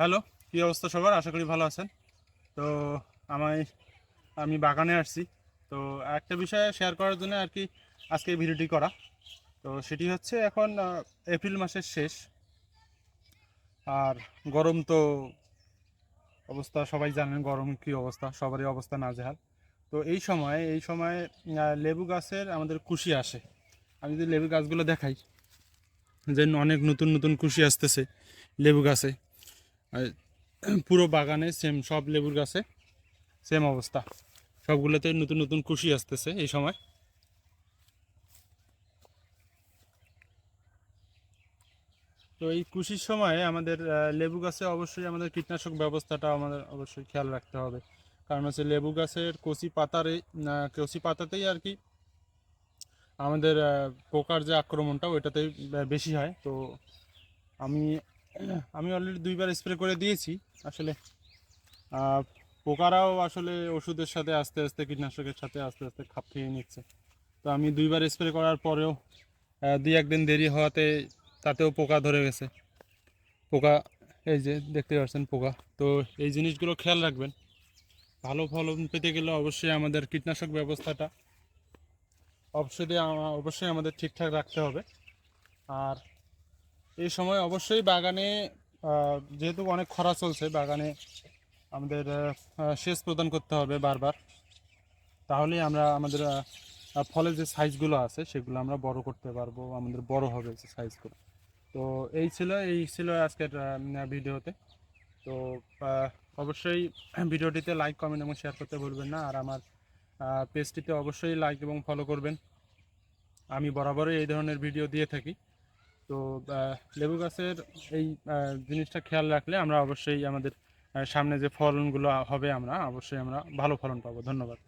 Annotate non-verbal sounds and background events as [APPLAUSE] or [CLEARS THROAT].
Hello, কী অবস্থা সবার? আশা করি ভালো আছেন। তো আমায়, আমি বাগানে আসছি। তো একটা বিষয় শেয়ার করার জন্য আর কি আজকে ভিডিওটি করা। তো সেটি হচ্ছে এখন এপ্রিল মাসের শেষ। আর গরম তো অবস্থা, সবাই জানেন গরম কী অবস্থা, সবারই অবস্থা না নাজেহাল। তো এই সময় এই সময় লেবু গাছের আমাদের কুশি আসে। আমি যদি লেবু গাছগুলো দেখাই যে অনেক নতুন নতুন কুশি আসতেছে লেবু গাছে। [CLEARS THROAT] পুরো বাগানে সেম সব লেবুর গাছে সেম অবস্থা। সবগুলোতে নতুন নতুন কুশি আসতেছে এই সময়। তো এই কুশির সময় আমাদের লেবু গাছে অবশ্যই আমাদের কীটনাশক ব্যবস্থাটা আমাদের অবশ্যই খেয়াল রাখতে হবে। কারণ হচ্ছে লেবু গাছের কচি পাতারে কচি পাতাতেই আর কি আমাদের পোকার যে আক্রমণটা ওইটাতেই বেশি হয়। তো আমি আমি অলরেডি দুইবার স্প্রে করে দিয়েছি। আসলে পোকারাও আসলে ওষুধের সাথে আস্তে আস্তে, কীটনাশকের সাথে আস্তে আস্তে খাপ খেয়ে নিচ্ছে। তো আমি দুইবার স্প্রে করার পরেও দুই একদিন দেরি হওয়াতে তাতেও পোকা ধরে গেছে। পোকা, এই যে দেখতে পাচ্ছেন পোকা। তো এই জিনিসগুলো খেয়াল রাখবেন। ভালো ফলন পেতে গেলে অবশ্যই আমাদের কীটনাশক ব্যবস্থাটা, অবশ্যই অবশ্যই আমাদের ঠিকঠাক রাখতে হবে। আর এই সময় অবশ্যই বাগানে যেহেতু অনেক খরা চলছে, বাগানে আমাদের সেচ প্রদান করতে হবে বারবার। তাহলেই আমরা আমাদের ফলের যে সাইজগুলো আছে, সেগুলো আমরা বড় করতে পারব, আমাদের বড় হবে যে সাইজগুলো তো এই ছিল এই ছিল আজকের ভিডিওতে। তো অবশ্যই ভিডিওটিতে লাইক কমেন্ট এবং শেয়ার করতে ভুলবেন না। আর আমার পেজটিতে অবশ্যই লাইক এবং ফলো করবেন। আমি বরাবরই এই ধরনের ভিডিও দিয়ে থাকি। তো লেবু গাছের এই জিনিসটা খেয়াল রাখলে আমরা অবশ্যই আমাদের সামনে যে ফলনগুলো হবে আমরা, অবশ্যই আমরা ভালো ফলন পাবো। ধন্যবাদ।